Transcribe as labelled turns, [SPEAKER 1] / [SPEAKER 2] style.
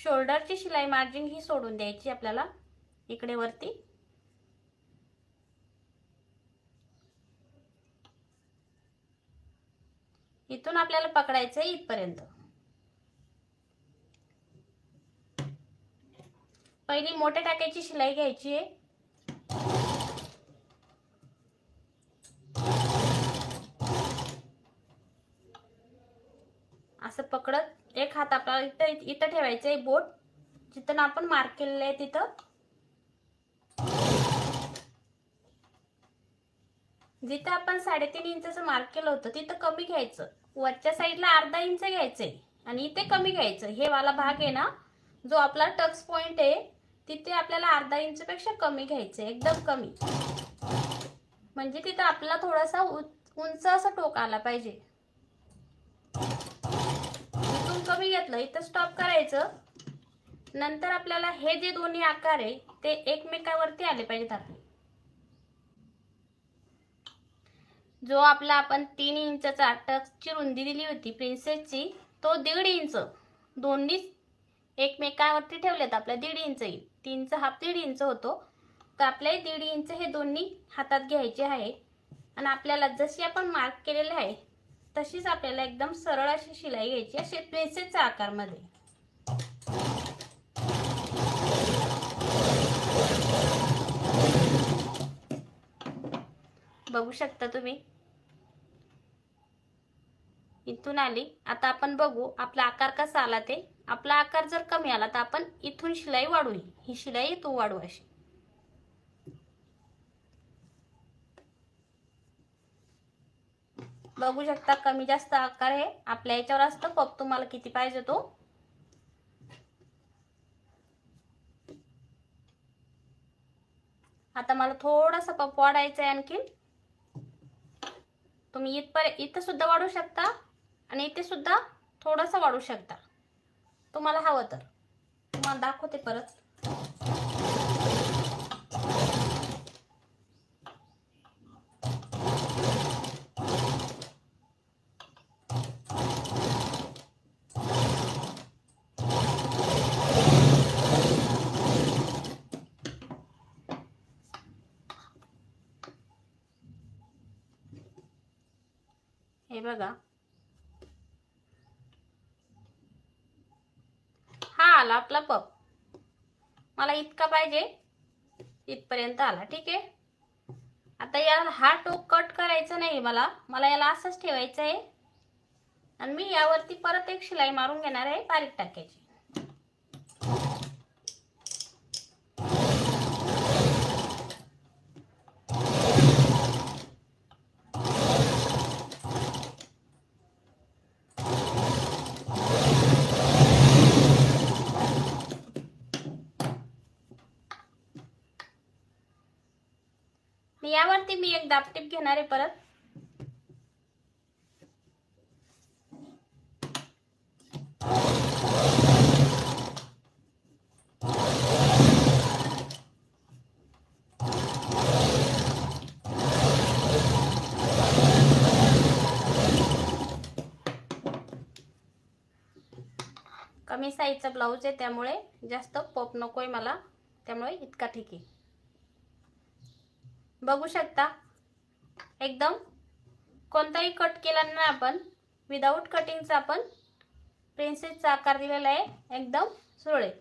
[SPEAKER 1] शोल्डरची शिलाई मार्जिन ही सोडून द्यायची आपल्याला. इकडे वरती. इथून आपल्याला पकडायचं आहे इथपर्यंत. पहिली मोठ्या टाक्याची शिलाई घ्यायची आहे. असं पकडत एक हात आपल्याला इथं इथं ठेवायचं आहे बोट. जिथं आपण मार्क केलेलं आहे तिथं. जिथं आपण साडेतीन इंचचं मार्क केलं होतं तिथं कमी घ्यायचं. वरच्या साईडला अर्धा इंच घ्यायचंय आणि इथे कमी घ्यायचं. हे वाला भाग आहे ना जो आपला टच पॉइंट आहे तिथे आपल्याला अर्धा इंचपेक्षा कमी घ्यायचं एकदम कमी. म्हणजे तिथं आपल्याला थोडासा उंच असं टोक आला पाहिजे इथून कमी घेतलं इथं स्टॉप करायचं. नंतर आपल्याला हे जे दोन्ही आकार आहे ते एकमेकावरती आले पाहिजेत जो आपला आपण तीन इंचचा टचची रुंदी दिली होती प्रिन्सेसची तो दीड इंच. दोन्ही एकमेकावरती ठेवलेत आपल्या दीड इंच. येईल तीनचा हाफ दीड इंच होतो. तर आपले दीड इंच हे दोन्ही हातात घ्यायचे आहे. आणि आपल्याला जशी आपण मार्क केलेले आहे तशीच आपल्याला एकदम सरळ अशी शिलाई घ्यायची अशी प्रिन्सेसच्या आकारमध्ये. बघू शकता तुम्ही? इथून आली. आता आपण बघू आपला आकार कसा आला ते. आपला आकार जर कमी आला तर आपण इथून शिलाई वाढू ही शिलाई तू वाढू अशी. बघू शकता कमी जास्त आकार हे आपल्या याच्यावर असतं पप तुम्हाला किती पाहिजे तो? आता मला थोडासा पप वाढायचा आहे आणखीन. तुम्ही इथपर्यंत इथं सुद्धा वाढू शकता आणि इथे सुद्धा थोडासा वाढू शकता. तुम्हाला हवं तर. तुम्हाला दाखवते परत. हे बघा. हा आला आपला पप मला इतका पाहिजे. इथपर्यंत आला ठीक आहे? आता याला हा टोक कट करायचा नाही मला. मला याला असंच ठेवायचं आहे आणि मी यावरती परत एक शिलाई मारून घेणार आहे बारीक टाक्याची. मी यावरती मी एक दापटीप घेणार आहे परत. कमी साईजचा ब्लाऊज आहे त्यामुळे जास्त पॉप नकोय मला. त्यामुळे इतका ठीक आहे. बघू शकता. एकदम कोणताही कट केला नाही आपण. विदाऊट कटिंगचा आपण प्रिन्सेसचा आकार दिलेला आहे. एकदम सुरळीत.